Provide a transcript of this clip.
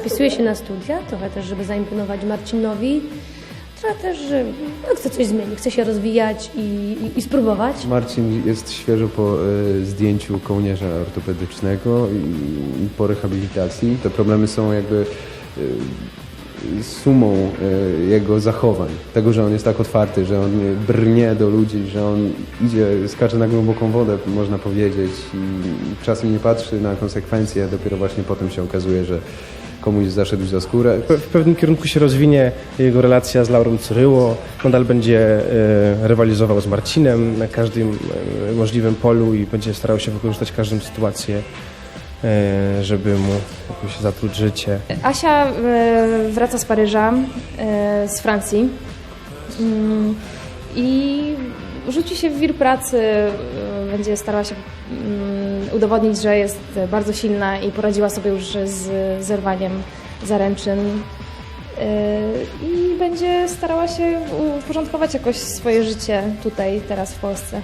Wpisuje się na studia, trochę też, żeby zaimponować Marcinowi, trochę też, że no, chce coś zmienić, chce się rozwijać i, i, i spróbować. Marcin jest świeżo po e, zdjęciu kołnierza ortopedycznego i, i po rehabilitacji. Te problemy są jakby e, sumą e, jego zachowań. Tego, że on jest tak otwarty, że on nie brnie do ludzi, że on idzie, skacze na głęboką wodę, można powiedzieć i czasem nie patrzy na konsekwencje, dopiero właśnie potem się okazuje, że komuś zaszedł za skórę. W pewnym kierunku się rozwinie jego relacja z Laurą Cyryło. Nadal będzie e, rywalizował z Marcinem na każdym e, możliwym polu i będzie starał się wykorzystać każdą sytuację, e, żeby mu jakoś zatruć życie. Asia wraca z Paryża, z Francji Mm, i rzuci się w wir pracy, będzie starała się mm, udowodnić, że jest bardzo silna i poradziła sobie już z zerwaniem zaręczyn E, i będzie starała się uporządkować jakoś swoje życie tutaj, teraz w Polsce.